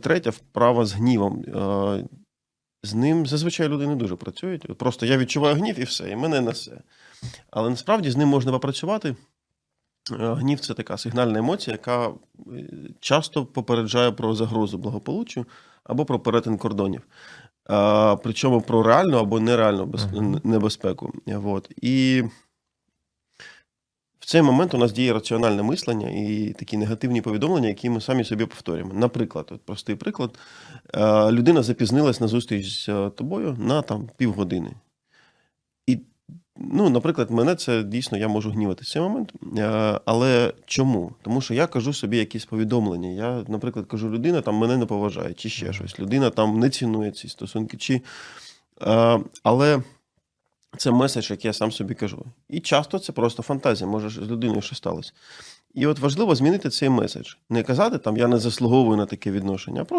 Третя вправа з гнівом. Е, З ним зазвичай люди не дуже працюють. Просто я відчуваю гнів і все, і мене несе. Але насправді з ним можна попрацювати. Е, Гнів це така сигнальна емоція, яка е, часто попереджає про загрозу благополуччю або про перетин кордонів. Причому про реальну або нереальну небезпеку. От. І цей момент у нас діє раціональне мислення і такі негативні повідомлення, які ми самі собі повторюємо. Наприклад, от простий приклад: Е, людина запізнилась на зустріч з е, тобою на там півгодини. І, ну, наприклад, мене це дійсно я можу гнівати в цей момент. Е, Але чому? Тому що я кажу собі якісь повідомлення. Я, наприклад, кажу, людина там мене не поважає, чи ще щось. Людина там не цінує ці стосунки. Чи... Але це меседж, який я сам собі кажу. І часто це просто фантазія, може з людиною що сталося. І от важливо змінити цей меседж. Не казати там я не заслуговую на таке відношення, а просто